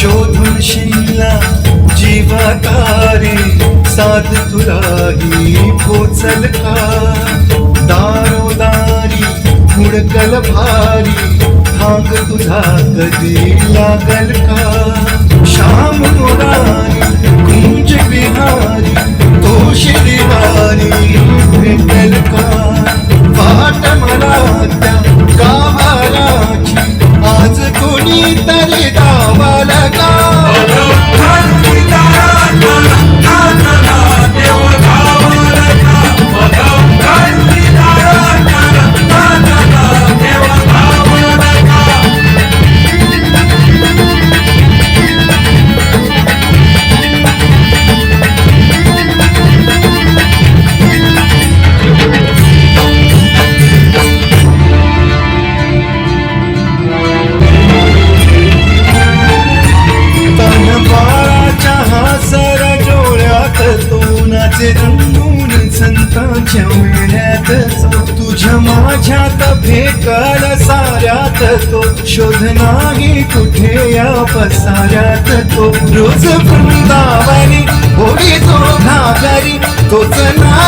शोधशीला जीवाकारी साध तुलाही पोचल का? दारोदारी हुडकल भारी भाग तुझा कधी लागल का? तोनाचे रंगून संतांच्या मेळ्यात तुझ्या माझ्यात भेकल साऱ्यात तो. शोध नाही कुठे या पसाऱ्यात तो. रोज वृंदावनी होळी तो घागरी तोच ना